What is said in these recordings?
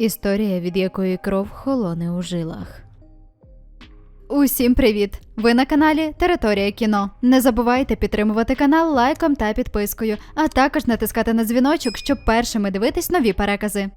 Історія, від якої кров холоне у жилах. Усім привіт! Ви на каналі Територія кіно. Не забувайте підтримувати канал лайком та підпискою, а також натискати на дзвіночок, щоб першими дивитись нові перекази.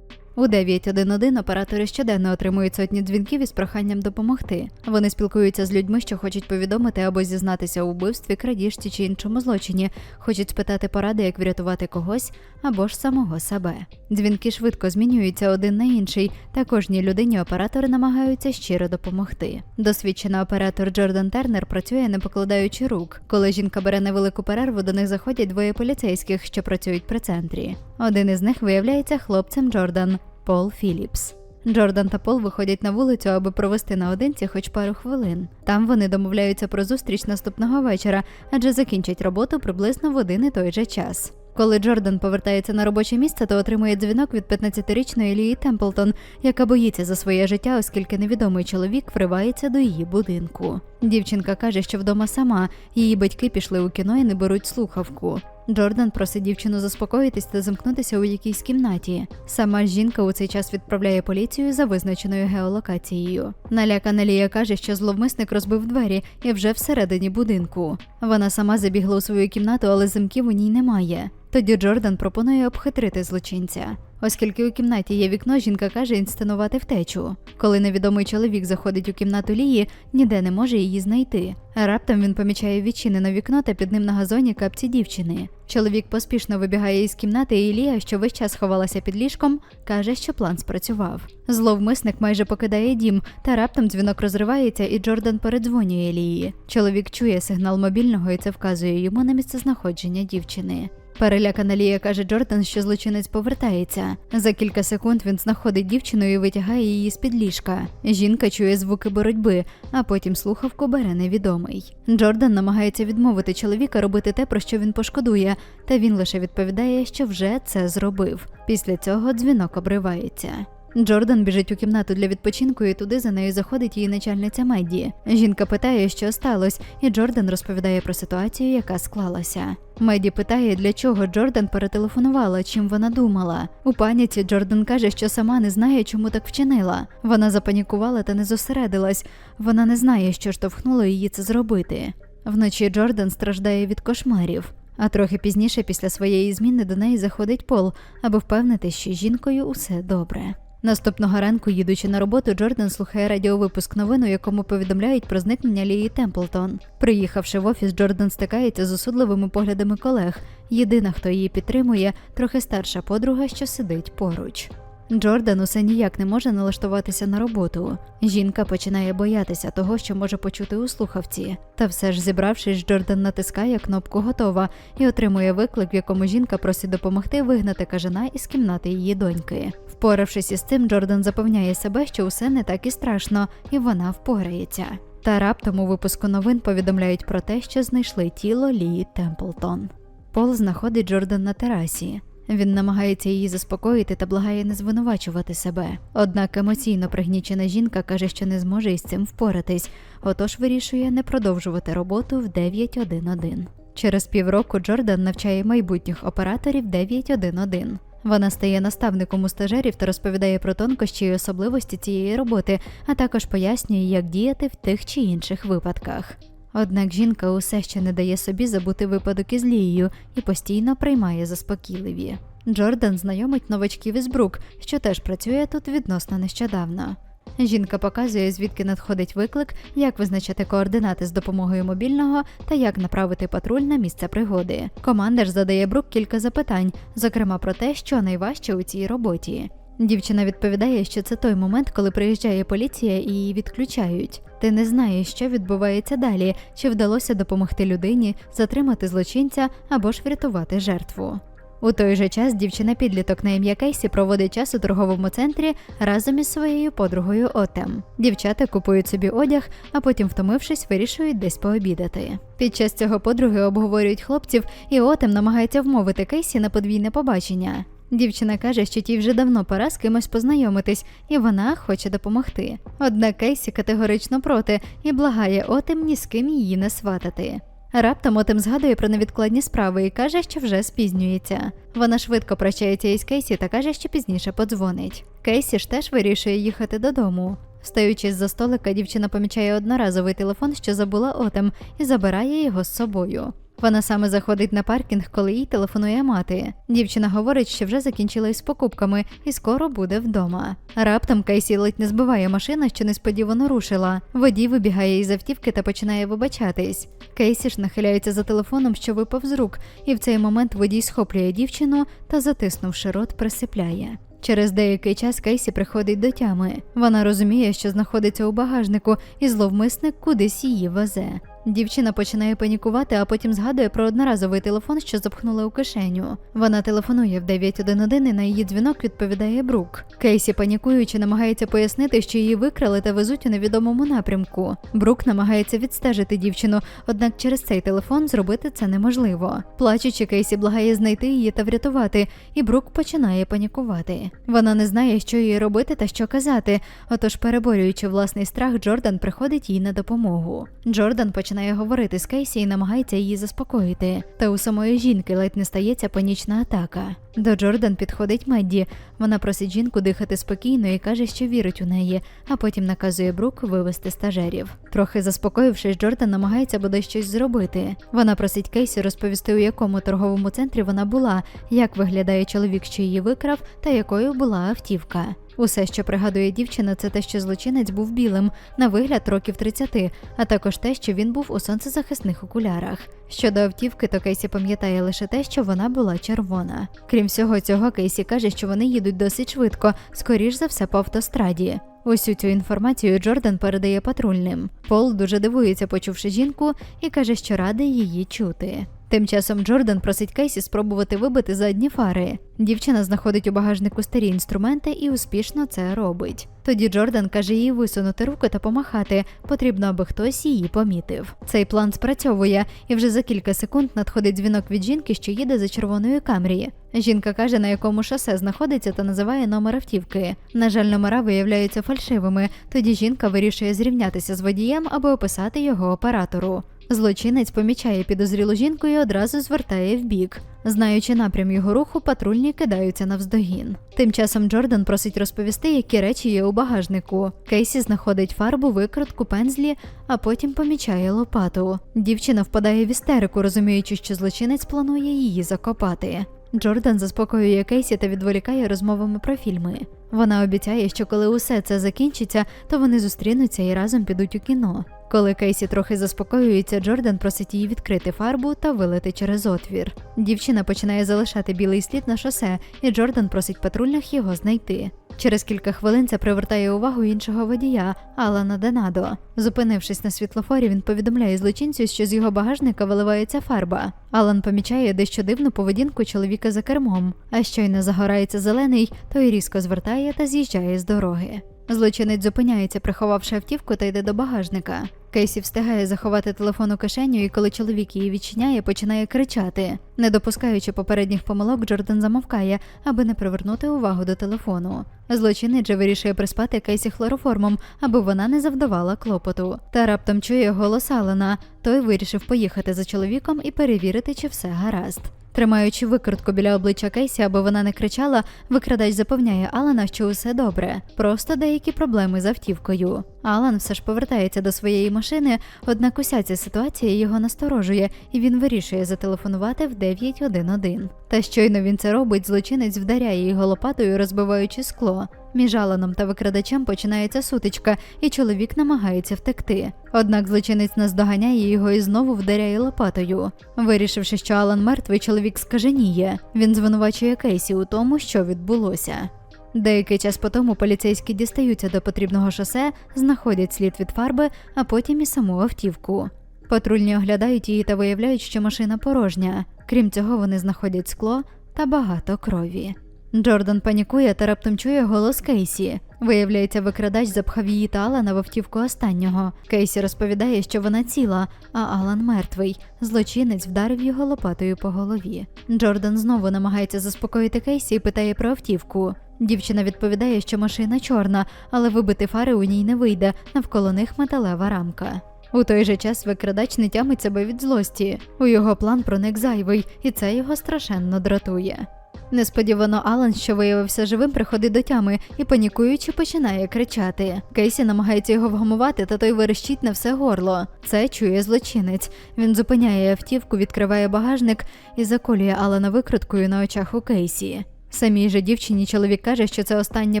У 911 оператори щоденно отримують сотні дзвінків із проханням допомогти. Вони спілкуються з людьми, що хочуть повідомити або зізнатися у вбивстві, крадіжці чи іншому злочині, хочуть спитати поради, як врятувати когось або ж самого себе. Дзвінки швидко змінюються один на інший, та кожній людині оператори намагаються щиро допомогти. Досвідчений оператор Джордан Тернер працює не покладаючи рук. Коли жінка бере невелику перерву, до них заходять двоє поліцейських, що працюють при центрі. Один із них виявляється хлопцем Джордан Пол Філіпс. Джордан та Пол виходять на вулицю, аби провести наодинці хоч пару хвилин. Там вони домовляються про зустріч наступного вечора, адже закінчать роботу приблизно в один і той же час. Коли Джордан повертається на робоче місце, то отримує дзвінок від 15-річної Лії Темплтон, яка боїться за своє життя, оскільки невідомий чоловік вривається до її будинку. Дівчинка каже, що вдома сама її батьки пішли у кіно і не беруть слухавку. Джордан просить дівчину заспокоїтись та замкнутися у якійсь кімнаті. Сама жінка у цей час відправляє поліцію за визначеною геолокацією. Налякана Лія каже, що зловмисник розбив двері і вже всередині будинку. Вона сама забігла у свою кімнату, але замків у ній немає. Тоді Джордан пропонує обхитрити злочинця. Оскільки у кімнаті є вікно, жінка каже інсценувати втечу. Коли невідомий чоловік заходить у кімнату Лії, ніде не може її знайти. Раптом він помічає відчинене вікно та під ним на газоні капці дівчини. Чоловік поспішно вибігає із кімнати, і Лія, що весь час ховалася під ліжком, каже, що план спрацював. Зловмисник майже покидає дім, та раптом дзвінок розривається, і Джордан передзвонює Лії. Чоловік чує сигнал мобільного, і це вказує йому на місцезнаходження дівчини. Перелякана Лія каже Джордан, що злочинець повертається. За кілька секунд він знаходить дівчину і витягає її з під ліжка. Жінка чує звуки боротьби, а потім слухавку бере невідомий. Джордан намагається відмовити чоловіка робити те, про що він пошкодує, та він лише відповідає, що вже це зробив. Після цього дзвінок обривається. Джордан біжить у кімнату для відпочинку, і туди за нею заходить її начальниця Медді. Жінка питає, що сталося, і Джордан розповідає про ситуацію, яка склалася. Меді питає, для чого Джордан перетелефонувала, чим вона думала. У паніці Джордан каже, що сама не знає, чому так вчинила. Вона запанікувала та не зосередилась. Вона не знає, що штовхнуло її це зробити. Вночі Джордан страждає від кошмарів. А трохи пізніше, після своєї зміни, до неї заходить Пол, аби впевнити, що жінкою усе добре. Наступного ранку, їдучи на роботу, Джордан слухає радіовипуск новин, у якому повідомляють про зникнення Лії Темплтон. Приїхавши в офіс, Джордан стикається з осудливими поглядами колег. Єдина, хто її підтримує, трохи старша подруга, що сидить поруч. Джордан усе ніяк не може налаштуватися на роботу. Жінка починає боятися того, що може почути у слухавці. Та все ж, зібравшись, Джордан натискає кнопку Готова і отримує виклик, в якому жінка просить допомогти вигнати кажана із кімнати її доньки. Впоравшись із цим, Джордан запевняє себе, що усе не так і страшно, і вона впорається. Та раптом у випуску новин повідомляють про те, що знайшли тіло Лії Темплтон. Пол знаходить Джордан на терасі. Він намагається її заспокоїти та благає не звинувачувати себе. Однак емоційно пригнічена жінка каже, що не зможе із цим впоратись, отож вирішує не продовжувати роботу в 911. Через півроку Джордан навчає майбутніх операторів 911. Вона стає наставником у стажерів та розповідає про тонкощі і особливості цієї роботи, а також пояснює, як діяти в тих чи інших випадках. Однак жінка усе ще не дає собі забути випадок із Лією і постійно приймає заспокійливі. Джордан знайомить новачків із Брук, що теж працює тут відносно нещодавно. Жінка показує, звідки надходить виклик, як визначати координати з допомогою мобільного та як направити патруль на місце пригоди. Командир задає Брук кілька запитань, зокрема про те, що найважче у цій роботі. Дівчина відповідає, що це той момент, коли приїжджає поліція і її відключають. Ти не знаєш, що відбувається далі, чи вдалося допомогти людині, затримати злочинця або ж врятувати жертву. У той же час дівчина підліток на ім'я Кейсі проводить час у торговому центрі разом із своєю подругою Отем. Дівчата купують собі одяг, а потім, втомившись, вирішують десь пообідати. Під час цього подруги обговорюють хлопців, і Отем намагається вмовити Кейсі на подвійне побачення. Дівчина каже, що тій вже давно пора з кимось познайомитись, і вона хоче допомогти. Однак Кейсі категорично проти і благає Отем ні з ким її не сватати. Раптом Отем згадує про невідкладні справи і каже, що вже спізнюється. Вона швидко прощається із Кейсі та каже, що пізніше подзвонить. Кейсі ж теж вирішує їхати додому. Встаючи з-за столика, дівчина помічає одноразовий телефон, що забула Отем, і забирає його з собою. Вона саме заходить на паркінг, коли їй телефонує мати. Дівчина говорить, що вже закінчила із покупками і скоро буде вдома. Раптом Кейсі ледь не збиває машина, що несподівано рушила. Водій вибігає із автівки та починає вибачатись. Кейсі ж нахиляється за телефоном, що випав з рук, і в цей момент водій схоплює дівчину та, затиснувши рот, присипляє. Через деякий час Кейсі приходить до тями. Вона розуміє, що знаходиться у багажнику, і зловмисник кудись її везе. Дівчина починає панікувати, а потім згадує про одноразовий телефон, що запхнула у кишеню. Вона телефонує в 911 і на її дзвінок відповідає Брук. Кейсі, панікуючи, намагається пояснити, що її викрали та везуть у невідомому напрямку. Брук намагається відстежити дівчину, однак через цей телефон зробити це неможливо. Плачучи, Кейсі благає знайти її та врятувати, і Брук починає панікувати. Вона не знає, що їй робити та що казати. Отож, переборюючи власний страх, Джордан приходить їй на допомогу. Джордан починає говорити з Кейсі і намагається її заспокоїти. Та у самої жінки ледь не стається панічна атака. До Джордан підходить Медді. Вона просить жінку дихати спокійно і каже, що вірить у неї, а потім наказує Брук вивести стажерів. Трохи заспокоївшись, Джордан намагається бодай щось зробити. Вона просить Кейсі розповісти, у якому торговому центрі вона була, як виглядає чоловік, що її викрав, та якою була автівка. Усе, що пригадує дівчина, це те, що злочинець був білим, на вигляд років 30, а також те, що він був у сонцезахисних окулярах. Щодо автівки, то Кейсі пам'ятає лише те, що вона була червона. Крім всього цього, Кейсі каже, що вони їдуть досить швидко, скоріш за все по автостраді. Усю цю інформацію Джордан передає патрульним. Пол дуже дивується, почувши жінку, і каже, що радий її чути. Тим часом Джордан просить Кейсі спробувати вибити задні фари. Дівчина знаходить у багажнику старі інструменти і успішно це робить. Тоді Джордан каже їй висунути руку та помахати. Потрібно, аби хтось її помітив. Цей план спрацьовує, і вже за кілька секунд надходить дзвінок від жінки, що їде за червоною камрії. Жінка каже, на якому шосе знаходиться та називає номер автівки. На жаль, номера виявляються фальшивими. Тоді жінка вирішує зрівнятися з водієм, аби описати його оператору. Злочинець помічає підозрілу жінку і одразу звертає вбік. Знаючи напрям його руху, патрульні кидаються навздогін. Тим часом Джордан просить розповісти, які речі є у багажнику. Кейсі знаходить фарбу, викрутку, пензлі, а потім помічає лопату. Дівчина впадає в істерику, розуміючи, що злочинець планує її закопати. Джордан заспокоює Кейсі та відволікає розмовами про фільми. Вона обіцяє, що коли усе це закінчиться, то вони зустрінуться і разом підуть у кіно. Коли Кейсі трохи заспокоюється, Джордан просить її відкрити фарбу та вилити через отвір. Дівчина починає залишати білий слід на шосе, і Джордан просить патрульних його знайти. Через кілька хвилин це привертає увагу іншого водія Алана Денадо. Зупинившись на світлофорі, він повідомляє злочинцю, що з його багажника виливається фарба. Алан помічає дещо дивну поведінку чоловіка за кермом, а щойно загорається зелений, той різко звертає та з'їжджає з дороги. Злочинець зупиняється, приховавши автівку та йде до багажника. Кейсі встигає заховати телефон у кишеню, і коли чоловік її відчиняє, починає кричати. Не допускаючи попередніх помилок, Джордан замовкає, аби не привернути увагу до телефону. Злочинець же вирішує приспати Кейсі хлороформом, аби вона не завдавала клопоту. Та раптом чує голос Алана. Той вирішив поїхати за чоловіком і перевірити, чи все гаразд. Тримаючи викрутку біля обличчя Кейсі, аби вона не кричала, викрадач запевняє Алана, що усе добре, просто деякі проблеми з автівкою. Алан все ж повертається до своєї машини, однак уся ця ситуація його насторожує, і він вирішує зателефонувати в 911. Та щойно він це робить, злочинець вдаряє його лопатою, розбиваючи скло. Між Аланом та викрадачем починається сутичка, і чоловік намагається втекти. Однак злочинець наздоганяє його і знову вдаряє лопатою. Вирішивши, що Алан мертвий, чоловік скаженіє. Він звинувачує Кейсі у тому, що відбулося. Деякий час по тому поліцейські дістаються до потрібного шосе, знаходять слід від фарби, а потім і саму автівку. Патрульні оглядають її та виявляють, що машина порожня. Крім цього, вони знаходять скло та багато крові. Джордан панікує та раптом чує голос Кейсі. Виявляється, викрадач запхав її та Алана в автівку останнього. Кейсі розповідає, що вона ціла, а Алан мертвий. Злочинець вдарив його лопатою по голові. Джордан знову намагається заспокоїти Кейсі і питає про автівку. Дівчина відповідає, що машина чорна, але вибити фари у ній не вийде, навколо них металева рамка. У той же час викрадач не тямить себе від злості. У його план проник зайвий, і це його страшенно дратує. Несподівано Алан, що виявився живим, приходить до тями і панікуючи починає кричати. Кейсі намагається його вгамувати, та той верещить на все горло. Це чує злочинець. Він зупиняє автівку, відкриває багажник і заколює Алана викруткою на очах у Кейсі. Самій же дівчині чоловік каже, що це останнє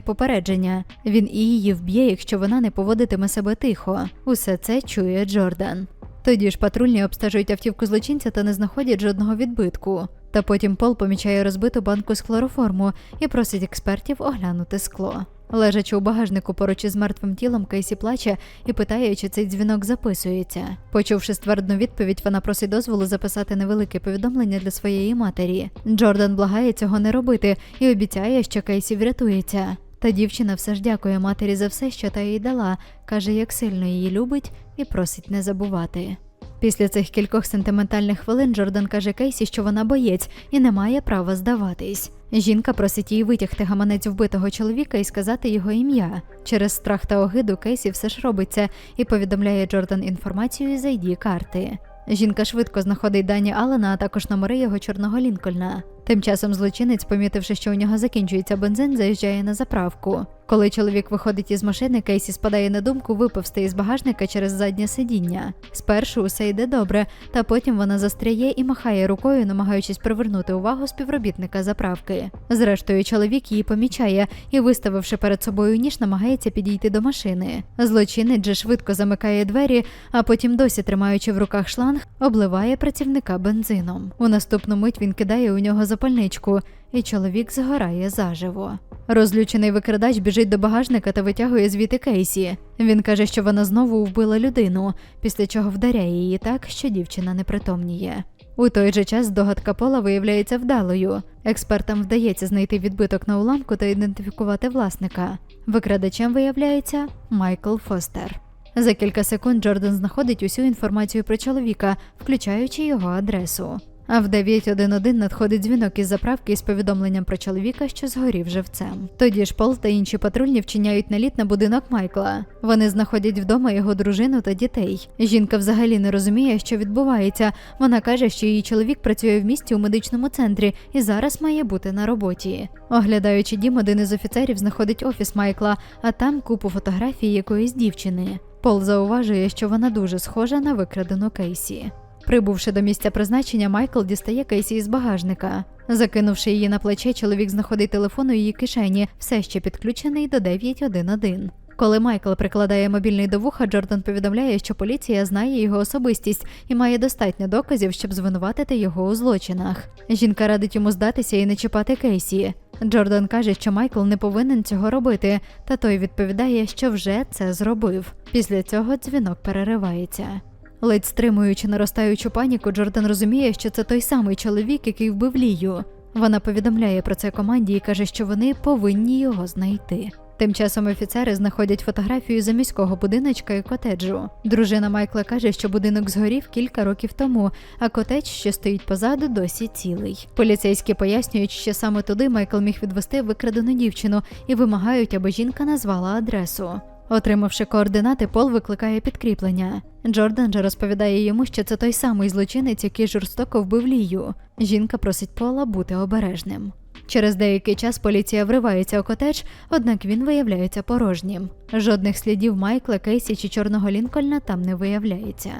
попередження. Він і її вб'є, якщо вона не поводитиме себе тихо. Усе це чує Джордан. Тоді ж патрульні обстежують автівку злочинця та не знаходять жодного відбитку. Та потім Пол помічає розбиту банку з хлороформу і просить експертів оглянути скло. Лежачи у багажнику поруч із мертвим тілом, Кейсі плаче і питає, чи цей дзвінок записується. Почувши ствердну відповідь, вона просить дозволу записати невелике повідомлення для своєї матері. Джордан благає цього не робити і обіцяє, що Кейсі врятується. Та дівчина все ж дякує матері за все, що та їй дала, каже, як сильно її любить, і просить не забувати. Після цих кількох сентиментальних хвилин Джордан каже Кейсі, що вона боєць і не має права здаватись. Жінка просить її витягти гаманець вбитого чоловіка і сказати його ім'я. Через страх та огиду Кейсі все ж робиться і повідомляє Джордан інформацію з ID карти. Жінка швидко знаходить дані Алана, а також номери його чорного Лінкольна. Тим часом злочинець, помітивши, що у нього закінчується бензин, заїжджає на заправку. Коли чоловік виходить із машини, Кейсі спадає на думку випивсти із багажника через заднє сидіння. Спершу усе йде добре, та потім вона застряє і махає рукою, намагаючись привернути увагу співробітника заправки. Зрештою, чоловік її помічає і, виставивши перед собою ніж, намагається підійти до машини. Злочинець же швидко замикає двері, а потім, досі тримаючи в руках шланг, обливає працівника бензином. У наступну мить він кидає у нього запальничку, і чоловік згорає заживо. Розлючений викрадач біжить до багажника та витягує звідти Кейсі. Він каже, що вона знову вбила людину, після чого вдаряє її так, що дівчина не притомніє. У той же час догадка Пола виявляється вдалою. Експертам вдається знайти відбиток на уламку та ідентифікувати власника. Викрадачем виявляється Майкл Фостер. За кілька секунд Джордан знаходить усю інформацію про чоловіка, включаючи його адресу. А в 911 надходить дзвінок із заправки із повідомленням про чоловіка, що згорів живцем. Тоді ж Пол та інші патрульні вчиняють наліт на будинок Майкла. Вони знаходять вдома його дружину та дітей. Жінка взагалі не розуміє, що відбувається. Вона каже, що її чоловік працює в місті у медичному центрі і зараз має бути на роботі. Оглядаючи дім, один із офіцерів знаходить офіс Майкла, а там купу фотографій якоїсь дівчини. Пол зауважує, що вона дуже схожа на викрадену Кейсі. Прибувши до місця призначення, Майкл дістає Кейсі із багажника. Закинувши її на плече, чоловік знаходить телефон у її кишені, все ще підключений до 911. Коли Майкл прикладає мобільний до вуха, Джордан повідомляє, що поліція знає його особистість і має достатньо доказів, щоб звинуватити його у злочинах. Жінка радить йому здатися і не чіпати Кейсі. Джордан каже, що Майкл не повинен цього робити, та той відповідає, що вже це зробив. Після цього дзвінок переривається. Ледь стримуючи наростаючу паніку, Джордан розуміє, що це той самий чоловік, який вбив Лію. Вона повідомляє про це команді і каже, що вони повинні його знайти. Тим часом офіцери знаходять фотографію заміського будиночка і котеджу. Дружина Майкла каже, що будинок згорів кілька років тому, а котедж, що стоїть позаду, досі цілий. Поліцейські пояснюють, що саме туди Майкл міг відвести викрадену дівчину і вимагають, аби жінка назвала адресу. Отримавши координати, Пол викликає підкріплення. Джордан же розповідає йому, що це той самий злочинець, який жорстоко вбив Лію. Жінка просить Пола бути обережним. Через деякий час поліція вривається у котедж, однак він виявляється порожнім. Жодних слідів Майкла, Кейсі чи чорного Лінкольна там не виявляється.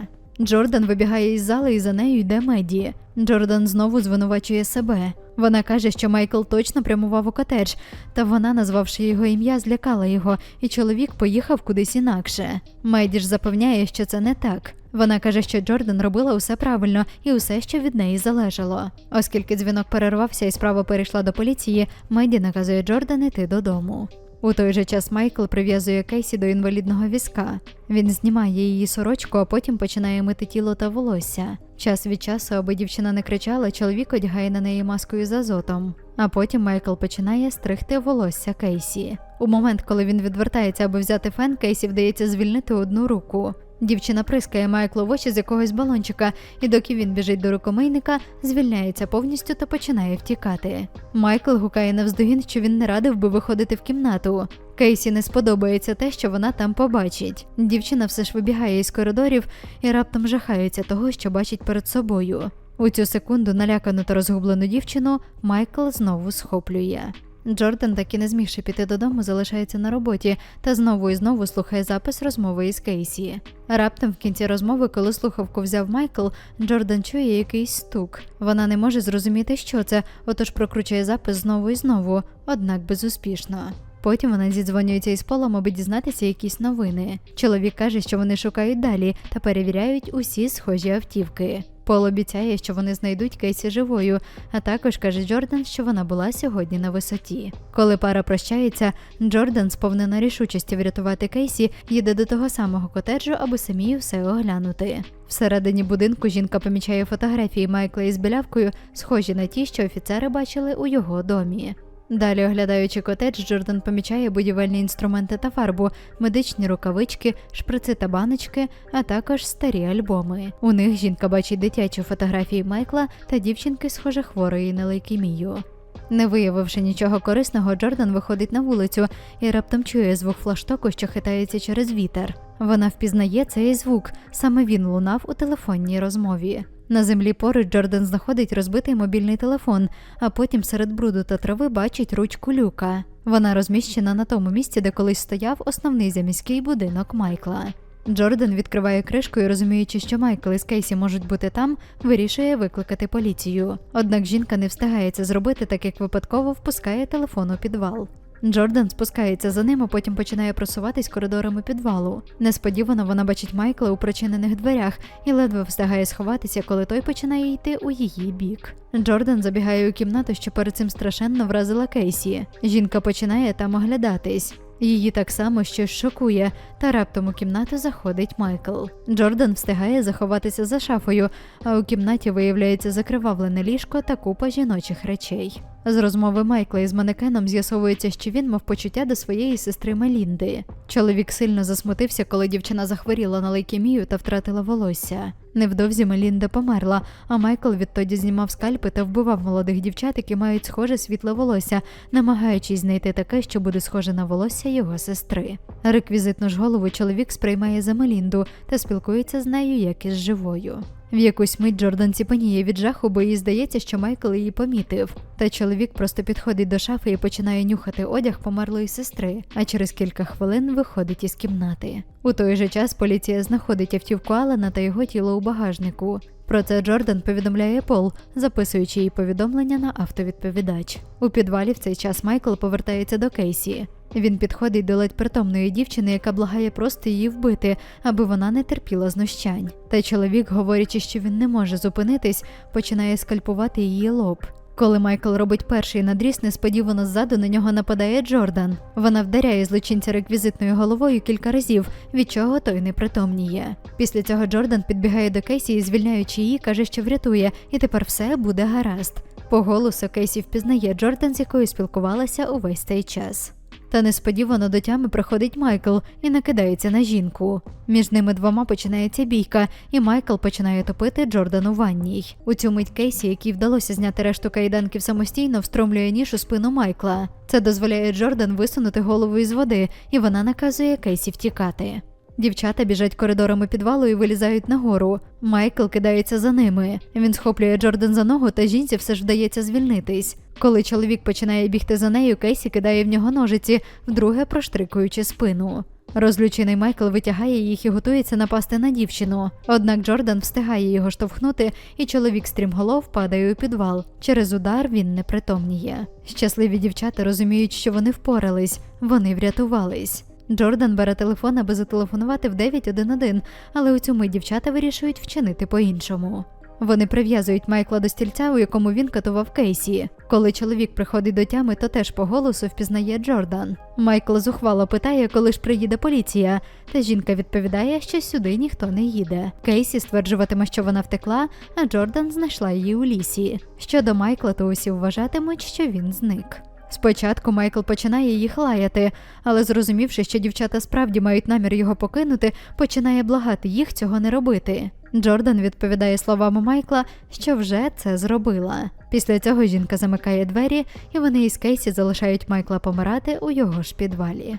Джордан вибігає із зали і за нею йде Меді. Джордан знову звинувачує себе. Вона каже, що Майкл точно прямував у котедж, та вона, назвавши його ім'я, злякала його, і чоловік поїхав кудись інакше. Меді ж запевняє, що це не так. Вона каже, що Джордан робила усе правильно і усе, що від неї залежало. Оскільки дзвінок перервався і справа перейшла до поліції, Меді наказує Джордан іти додому. У той же час Майкл прив'язує Кейсі до інвалідного візка. Він знімає її сорочку, а потім починає мити тіло та волосся. Час від часу, аби дівчина не кричала, чоловік одягає на неї маскою з азотом. А потім Майкл починає стригти волосся Кейсі. У момент, коли він відвертається, аби взяти фен, Кейсі вдається звільнити одну руку. Дівчина прискає Майклу в очі з якогось балончика, і доки він біжить до рукомийника, звільняється повністю та починає втікати. Майкл гукає навздогін, що він не радив би виходити в кімнату. Кейсі не сподобається те, що вона там побачить. Дівчина все ж вибігає із коридорів і раптом жахається того, що бачить перед собою. У цю секунду налякану та розгублену дівчину Майкл знову схоплює. Джордан, так і не змігши піти додому, залишається на роботі та знову і знову слухає запис розмови із Кейсі. Раптом в кінці розмови, коли слухавку взяв Майкл, Джордан чує якийсь стук. Вона не може зрозуміти, що це, отож прокручує запис знову і знову, однак безуспішно. Потім вона зідзвонюється із полом, аби дізнатися якісь новини. Чоловік каже, що вони шукають далі та перевіряють усі схожі автівки. Пол обіцяє, що вони знайдуть Кейсі живою, а також каже Джордан, що вона була сьогодні на висоті. Коли пара прощається, Джордан, сповнена рішучості врятувати Кейсі, їде до того самого котеджу, аби самій все оглянути. Всередині будинку жінка помічає фотографії Майкла із білявкою, схожі на ті, що офіцери бачили у його домі. Далі, оглядаючи котедж, Джордан помічає будівельні інструменти та фарбу, медичні рукавички, шприци та баночки, а також старі альбоми. У них жінка бачить дитячі фотографії Майкла та дівчинки, схоже, хворої на лейкемію. Не виявивши нічого корисного, Джордан виходить на вулицю і раптом чує звук флаштоку, що хитається через вітер. Вона впізнає цей звук, саме він лунав у телефонній розмові. На землі поруч Джордан знаходить розбитий мобільний телефон, а потім серед бруду та трави бачить ручку люка. Вона розміщена на тому місці, де колись стояв основний заміський будинок Майкла. Джордан відкриває кришку і, розуміючи, що Майкл і Кейсі можуть бути там, вирішує викликати поліцію. Однак жінка не встигає це зробити, так як випадково впускає телефон у підвал. Джордан спускається за ним, а потім починає просуватись коридорами підвалу. Несподівано вона бачить Майкла у причинених дверях і ледве встигає сховатися, коли той починає йти у її бік. Джордан забігає у кімнату, що перед цим страшенно вразила Кейсі. Жінка починає там оглядатись. Її так само щось шокує, та раптом у кімнату заходить Майкл. Джордан встигає заховатися за шафою, а у кімнаті виявляється закривавлене ліжко та купа жіночих речей. З розмови Майкла із манекеном з'ясовується, що він мав почуття до своєї сестри Мелінди. Чоловік сильно засмутився, коли дівчина захворіла на лейкемію та втратила волосся. Невдовзі Мелінда померла, а Майкл відтоді знімав скальпи та вбивав молодих дівчат, які мають схоже світле волосся, намагаючись знайти таке, що буде схоже на волосся його сестри. Реквізитну ж голову чоловік сприймає за Мелінду та спілкується з нею як із живою. В якусь мить Джордан ціпаніє від жаху, бо їй здається, що Майкл її помітив. Та чоловік просто підходить до шафи і починає нюхати одяг померлої сестри, а через кілька хвилин виходить із кімнати. У той же час поліція знаходить автівку Алана та його тіло у багажнику. Про це Джордан повідомляє Пол, записуючи їй повідомлення на автовідповідач. У підвалі в цей час Майкл повертається до Кейсі. Він підходить до ледь притомної дівчини, яка благає просто її вбити, аби вона не терпіла знущань. Та чоловік, говорячи, що він не може зупинитись, починає скальпувати її лоб. Коли Майкл робить перший надріз, несподівано ззаду на нього нападає Джордан. Вона вдаряє злочинця реквізитною головою кілька разів, від чого той не притомніє. Після цього Джордан підбігає до Кейсі і, звільняючи її, каже, що врятує, і тепер все буде гаразд. По голосу Кейсі впізнає Джордан, з якою спілкувалася увесь цей час. Та несподівано до тями приходить Майкл і накидається на жінку. Між ними двома починається бійка, і Майкл починає топити Джордан у ванній. У цю мить Кейсі, якій вдалося зняти решту кайданків самостійно, встромлює ніж у спину Майкла. Це дозволяє Джордан висунути голову із води, і вона наказує Кейсі втікати. Дівчата біжать коридорами підвалу і вилізають нагору. Майкл кидається за ними. Він схоплює Джордан за ногу, та жінці все ж вдається звільнитись. Коли чоловік починає бігти за нею, Кейсі кидає в нього ножиці, вдруге проштрикуючи спину. Розлючений Майкл витягає їх і готується напасти на дівчину. Однак Джордан встигає його штовхнути, і чоловік стрімголов падає у підвал. Через удар він не притомніє. Щасливі дівчата розуміють, що вони впорались, вони врятувались. Джордан бере телефон, аби зателефонувати в 911, але у цю мить дівчата вирішують вчинити по-іншому. Вони прив'язують Майкла до стільця, у якому він катував Кейсі. Коли чоловік приходить до тями, то теж по голосу впізнає Джордан. Майкл зухвало питає, коли ж приїде поліція, та жінка відповідає, що сюди ніхто не їде. Кейсі стверджуватиме, що вона втекла, а Джордан знайшла її у лісі. Щодо Майкла, то усі вважатимуть, що він зник. Спочатку Майкл починає їх лаяти, але зрозумівши, що дівчата справді мають намір його покинути, починає благати їх цього не робити. Джордан відповідає словами Майкла, що вже це зробила. Після цього жінка замикає двері, і вони із Кейсі залишають Майкла помирати у його ж підвалі.